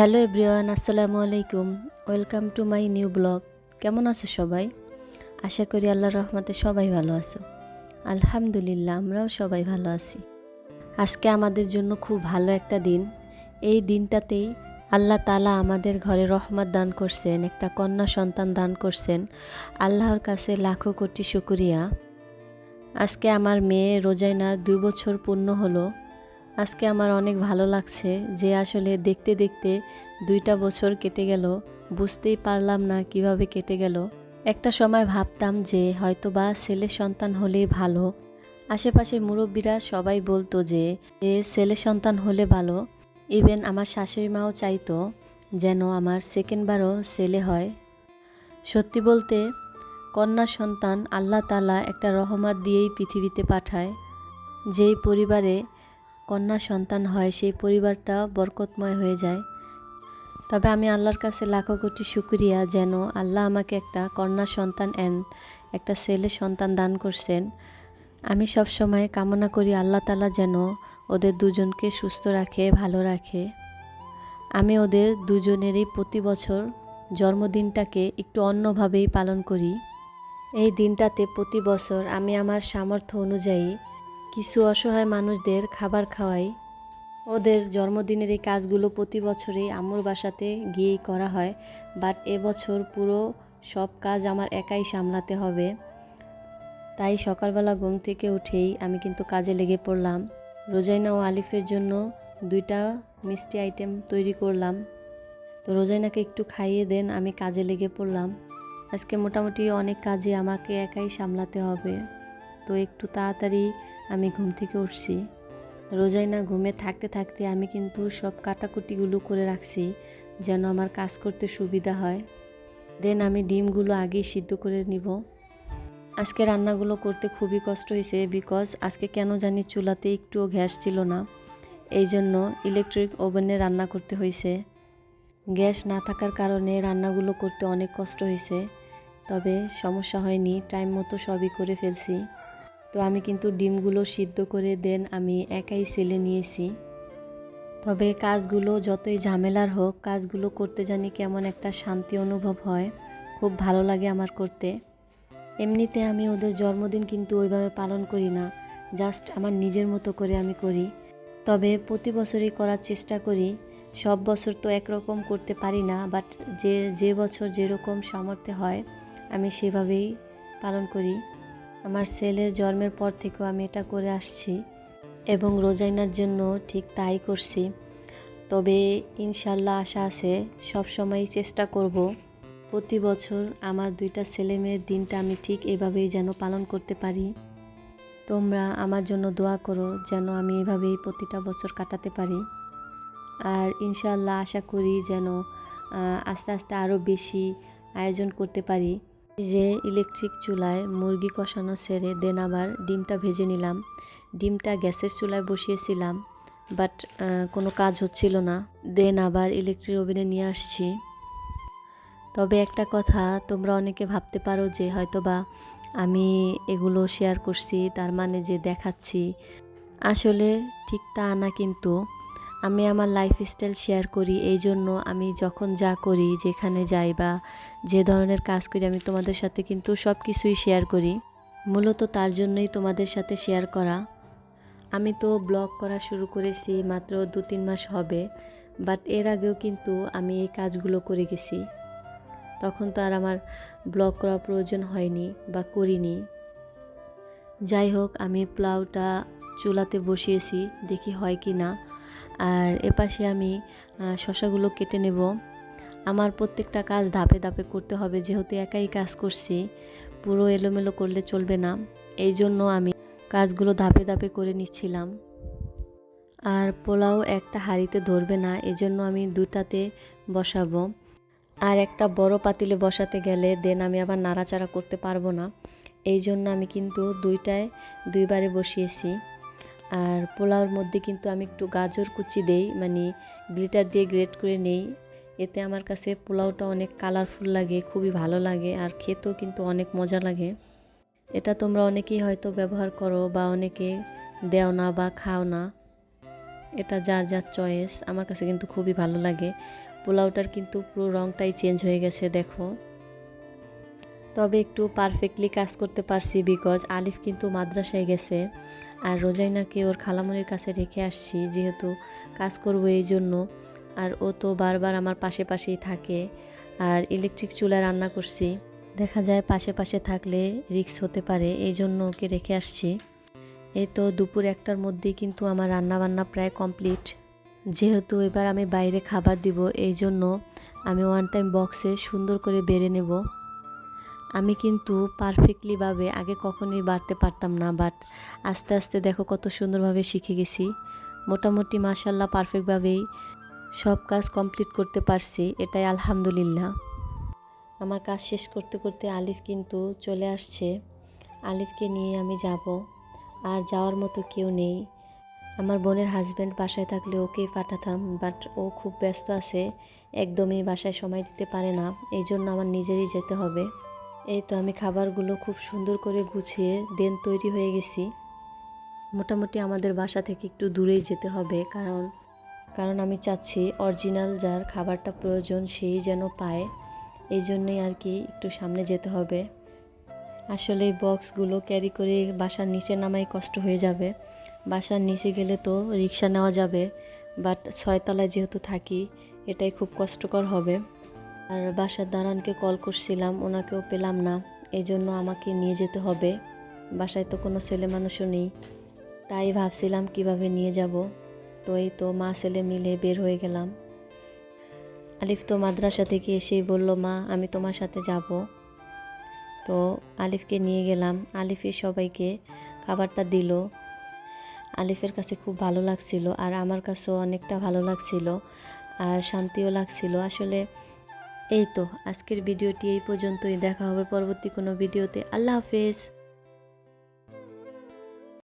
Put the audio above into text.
Hello everyone, আসসালামু আলাইকুম। Welcome to my new blog. কেমন আছো সবাই? আশা করি আল্লাহর রহমতে সবাই ভালো আছো। আলহামদুলিল্লাহ, আমরাও সবাই ভালো আছি। আজকে আমাদের জন্য খুব ভালো একটা দিন। এই দিনটাতেই আল্লাহ তালা আমাদের ঘরে রহমত দান করছেন, একটা কন্যা সন্তান দান করছেন। আল্লাহর কাছে লাখো কোটি শুকুরিয়া। আজকে আমার মেয়ে রোজাইনার দুই বছর পূর্ণ হলো। আজকে আমার অনেক ভালো লাগছে যে আসলে দেখতে দেখতে দুইটা বছর কেটে গেল, বুঝতেই পারলাম না কীভাবে কেটে গেল। একটা সময় ভাবতাম যে হয়তো বা ছেলে সন্তান হলেই ভালো। আশেপাশের মুরব্বীরা সবাই বলতো যে, এ ছেলে সন্তান হলে ভালো। ইভেন আমার শাশুড়ি মাও চাইতো যেন আমার সেকেন্ডবারও ছেলে হয়। সত্যি বলতে, কন্যা সন্তান আল্লাহ তালা একটা রহমত দিয়েই পৃথিবীতে পাঠায়। যেই পরিবারে কন্যা সন্তান হয়, সেই পরিবারটা বরকতময় হয়ে যায়। তবে আমি আল্লাহর কাছে লাখো কোটি শুক্রিয়া যেন আল্লাহ আমাকে একটা কন্যা সন্তান অ্যান্ড একটা ছেলে সন্তান দান করছেন। আমি সব সময় কামনা করি আল্লাহ তালা যেন ওদের দুজনকে সুস্থ রাখে, ভালো রাখে। আমি ওদের দুজনেরই প্রতি বছর জন্মদিনটাকে একটু অন্যভাবেই পালন করি। এই দিনটাতে প্রতি বছর আমি আমার সামর্থ্য অনুযায়ী কিছু অসহায় মানুষদের খাবার খাওয়াই। ওদের জন্মদিনের এই কাজগুলো প্রতি বছরই আম্মুর বাসাতে গিয়েই করা হয়। বাট এবছর পুরো সব কাজ আমার একাই সামলাতে হবে। তাই সকালবেলা ঘুম থেকে উঠেই আমি কিন্তু কাজে লেগে পড়লাম। রোজাইনা ও আলিফের জন্য দুইটা মিষ্টি আইটেম তৈরি করলাম। তো রোজাইনাকে একটু খাইয়ে দেন, আমি কাজে লেগে পড়লাম। আজকে মোটামুটি অনেক কাজে আমাকে একাই সামলাতে হবে। তো একটু তাড়াতাড়ি আমি ঘুম থেকে উঠছি। রোজাই না ঘুমে থাকতে থাকতে আমি কিন্তু সব কাটাকুটিগুলো করে রাখছি যেন আমার কাজ করতে সুবিধা হয়। দেন আমি ডিমগুলো আগেই সিদ্ধ করে নিব। আজকে রান্নাগুলো করতে খুবই কষ্ট হয়েছে বিকজ আজকে কেন জানি চুলাতে একটুও গ্যাস ছিল না। এই জন্য ইলেকট্রিক ওভেনে রান্না করতে হয়েছে। গ্যাস না থাকার কারণে রান্নাগুলো করতে অনেক কষ্ট হয়েছে। তবে সমস্যা হয়নি টাইম মতো সবই করে ফেলছি। তো আমি কিন্তু ডিমগুলো সিদ্ধ করে দেন, আমি একাই সেলে নিয়েছি। তবে কাজগুলো যতই ঝামেলার হোক, কাজগুলো করতে জানি কেমন একটা শান্তি অনুভব হয়, খুব ভালো লাগে আমার করতে। এমনিতে আমি ওদের জন্মদিন কিন্তু ওইভাবে পালন করি না, জাস্ট আমার নিজের মতো করে আমি করি। তবে প্রতি বছরই করার চেষ্টা করি, সব বছর তো একরকম করতে পারি না, বাট যে যে বছর যেরকম সামর্থ্য হয়, আমি সেভাবেই পালন করি। আমার ছেলের জন্মের পর থেকেও আমি এটা করে আসছি এবং রোজাইনার জন্য ঠিক তাই করছি। তবে ইনশাল্লাহ আশা আছে, সব সময় চেষ্টা করব। প্রতি বছর আমার দুইটা ছেলে মেয়ের দিনটা আমি ঠিক এভাবেই যেন পালন করতে পারি। তোমরা আমার জন্য দোয়া করো যেন আমি এভাবেই প্রতিটা বছর কাটাতে পারি। আর ইনশাল্লাহ আশা করি যেন আস্তে আস্তে আরও বেশি আয়োজন করতে পারি। যে ইলেকট্রিক চুলায় মুরগি কষানো সেরে দেন আবার ডিমটা ভেজে নিলাম। ডিমটা গ্যাসের চুলায় বসিয়েছিলাম, বাট কোনো কাজ হচ্ছিল না। দেন আবার ইলেকট্রিক ওভেনে নিয়ে আসছি। তবে একটা কথা, তোমরা অনেকে ভাবতে পারো যে হয়তোবা আমি এগুলো শেয়ার করছি, তার মানে যে দেখাচ্ছি। আসলে ঠিক তা না কিন্তু। আমি আমার লাইফস্টাইল শেয়ার করি, এই জন্য আমি যখন যা করি, যেখানে যাই বা যে ধরনের কাজ করি, আমি তোমাদের সাথে কিন্তু সব কিছুই শেয়ার করি। মূলত তার জন্যই তোমাদের সাথে শেয়ার করা। আমি তো ব্লগ করা শুরু করেছি মাত্র দু তিন মাস হবে বাট এর আগেও কিন্তু আমি এই কাজগুলো করে গেছি। তখন তো আর আমার ব্লগ করা প্রয়োজন হয়নি বা করিনি। যাই হোক, আমি প্লাউটা চুলাতে বসিয়েছি, দেখি হয় কি না আর এপাশে আমি শশাগুলো কেটে নেব। আমার প্রত্যেকটা কাজ ধাপে ধাপে করতে হবে, যেহেতু একাই কাজ করছি, পুরো এলোমেলো করলে চলবে না। এই জন্য আমি কাজগুলো ধাপে ধাপে করে নিচ্ছিলাম। আর পোলাও একটা হাঁড়িতে ধরবে না, এজন্য আমি দুটাতে বসাবো। আর একটা বড় পাতিলে বসাতে গেলে দেন আমি আবার নাড়াচাড়া করতে পারব না। এই জন্য আমি কিন্তু দুইটায় দুইবারে বসিয়েছি। আর পোলাওর মধ্যে কিন্তু আমি একটু গাজর কুচি দেই মানে গ্লিটার দিয়ে গ্রেট করে নেই। এতে আমার কাছে পোলাওটা অনেক কালারফুল লাগে, খুবই ভালো লাগে আর খেতেও কিন্তু অনেক মজা লাগে। এটা তোমরা অনেকেই হয়তো ব্যবহার করো বা অনেকে দেও না বা খাও না। এটা যার যার চয়েস, আমার কাছে কিন্তু খুবই ভালো লাগে। পোলাওটার কিন্তু পুরো রঙটাই চেঞ্জ হয়ে গেছে, দেখো। তবে একটু পারফেক্টলি কাজ করতে পারছি বিকজ আলিফ কিন্তু মাদ্রাসায় গেছে আর রোজাইনাকে ওর খালামনির কাছে রেখে আসছি, যেহেতু কাজ করব এই জন্য। আর ও তো বারবার আমার পাশে পাশেই থাকে আর ইলেকট্রিক চুলায় রান্না করছি। দেখা যায় পাশে পাশে থাকলে রিক্স হতে পারে, এই জন্য ওকে রেখে আসছি। এই তো দুপুর একটার মধ্যেই কিন্তু আমার রান্না বান্না প্রায় কমপ্লিট যেহেতু এবার আমি বাইরে খাবার দিব, এই জন্য আমি ওয়ান টাইম বক্সে সুন্দর করে বেড়ে নেব। আমি কিন্তু পারফেক্টলিভাবে আগে কখনোই বাড়তে পারতাম না বাট আস্তে আস্তে দেখো কত সুন্দরভাবে শিখে গেছি। মোটামুটি মাসাল্লাহ পারফেক্টভাবেই সব কাজ কমপ্লিট করতে পারছি, এটাই আলহামদুলিল্লাহ। আমার কাজ শেষ করতে করতে আলিফ কিন্তু চলে আসছে। আলিফকে নিয়ে আমি যাব, আর যাওয়ার মতো কেউ নেই। আমার বোনের হাজব্যান্ড বাসায় থাকলে ওকেই পাঠাতাম বাট ও খুব ব্যস্ত আছে, একদমই বাসায় সময় দিতে পারে না এই জন্য আমার নিজেরই যেতে হবে। এই তো আমি খাবারগুলো খুব সুন্দর করে গুছিয়ে দেন তৈরি হয়ে গেছি। মোটামুটি আমাদের বাসা থেকে একটু দূরেই যেতে হবে, কারণ কারণ আমি চাচ্ছি অরিজিনাল যার খাবারটা প্রয়োজন সেই যেন পায়। এই জন্যই আর কি একটু সামনে যেতে হবে। আসলে এই বক্সগুলো ক্যারি করে বাসার নিচে নামাই কষ্ট হয়ে যাবে। বাসার নিচে গেলে তো রিক্সা নেওয়া যাবে, বাট ছয়তলায় যেহেতু থাকি, এটাই খুব কষ্টকর হবে। আর বাসার দাঁড়ানকে কল করছিলাম, ওনাকেও পেলাম না। এই জন্য আমাকে নিয়ে যেতে হবে। বাসায় তো কোনো ছেলে মানুষও নেই। তাই ভাবছিলাম কীভাবে নিয়ে যাব। তো এই তো মা ছেলে মিলে বের হয়ে গেলাম। আলিফ তো মাদ্রাসা থেকে এসেই বলল, মা, আমি তোমার সাথে যাব। তো আলিফকে নিয়ে গেলাম। আলিফের সবাইকে খাবারটা দিল। আলিফের কাছে খুব ভালো লাগছিল আর আমার কাছেও অনেকটা ভালো লাগছিল আর শান্তিও লাগছিল। আসলে এই তো আজকের ভিডিওটি এই পর্যন্তই। দেখা হবে পরবর্তী কোনো ভিডিওতে। আল্লাহ হাফেজ।